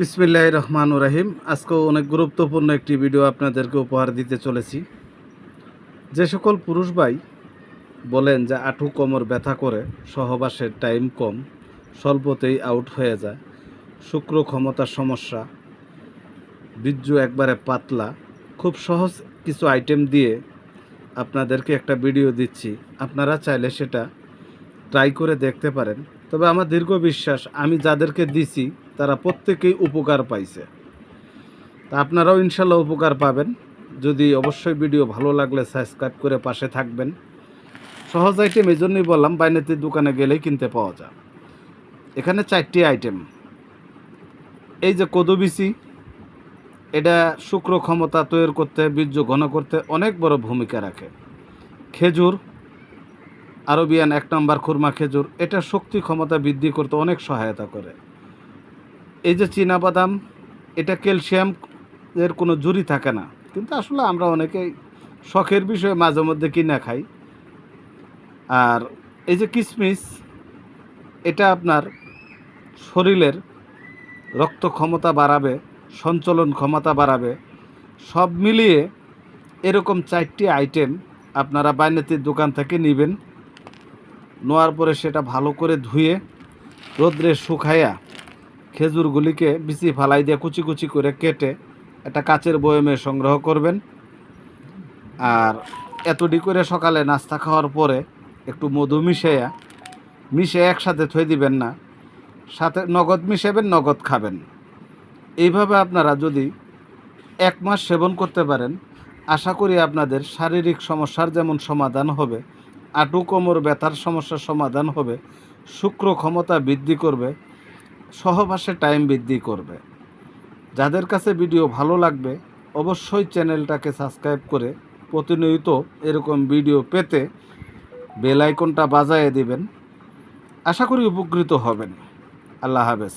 বিসমিল্লাহ রহমান রাহিম। আজকেও অনেক গুরুত্বপূর্ণ একটি ভিডিও আপনাদেরকে উপহার দিতে চলেছি। যে সকল পুরুষ ভাই বলেন যে আঁঠু কোমর ব্যথা করে, সহবাসের টাইম কম, স্বল্পতেই আউট হয়ে যায়, শুক্র ক্ষমতার সমস্যা, বীর্য একবারে পাতলা, খুব সহজ কিছু আইটেম দিয়ে আপনাদেরকে একটা ভিডিও দিচ্ছি। আপনারা চাইলে সেটা ট্রাই করে দেখতে পারেন। তবে আমার দীর্ঘ বিশ্বাস, আমি যাদেরকে দিছি, তারা প্রত্যেকেই উপকার পাইছে। তা আপনারাও ইনশাল্লাহ উপকার পাবেন। যদি অবশ্যই ভিডিও ভালো লাগলে সাবস্ক্রাইব করে পাশে থাকবেন। সহজ আইটেম এই জন্যই বললাম, বাইনাতির দোকানে গেলেই কিনতে পাওয়া যায়। এখানে চারটি আইটেম এই যে কদবিসি, এটা শুক্র ক্ষমতা তৈরি করতে, বীর্য ঘন করতে অনেক বড় ভূমিকা রাখে। খেজুর আরবিয়ান এক নম্বর খুরমা খেজুর, এটা শক্তি ক্ষমতা বৃদ্ধি করতে অনেক সহায়তা করে। এই যে বাদাম এটা ক্যালসিয়াম এর কোনো জুরি থাকে না। কিন্তু আসলে আমরা অনেকেই শখের বিষয়ে মাঝে মধ্যে কিনা খাই। আর এই যে কিশমিশ এটা আপনার শরীরের রক্ত ক্ষমতা বাড়াবে, সঞ্চলন ক্ষমতা বাড়াবে। সব মিলিয়ে এরকম চারটি আইটেম আপনারা বাইনাতির দোকান থেকে নেবেন। নেওয়ার পরে সেটা ভালো করে ধুয়ে রোদ্রে শুকাইয়া খেজুরগুলিকে বিচি ফালাই দিয়ে কুচি কুচি করে কেটে একটা কাচের বয়মে সংগ্রহ করবেন। আর এতটি করে সকালে নাস্তা খাওয়ার পরে একটু মধু মিশাইয়া, মিশে একসাথে থই দিবেন না, সাথে নগদ মিশাবেন নগদ খাবেন। এইভাবে আপনারা যদি এক মাস সেবন করতে পারেন, আশা করি আপনাদের শারীরিক সমস্যার যেমন সমাধান হবে আটু কোমর ব্যথার সমস্যার সমাধান হবে, শুক্র ক্ষমতা বৃদ্ধি করবে, সহবাসে টাইম বৃদ্ধি করবে। যাদের কাছে ভিডিও ভালো লাগবে, অবশ্যই চ্যানেলটাকে সাবস্ক্রাইব করে প্রতিনিয়ত এরকম ভিডিও পেতে বেল আইকনটা বাজায় দিবেন। আশা করি উপকৃত হবেন। আল্লাহ হাফেজ।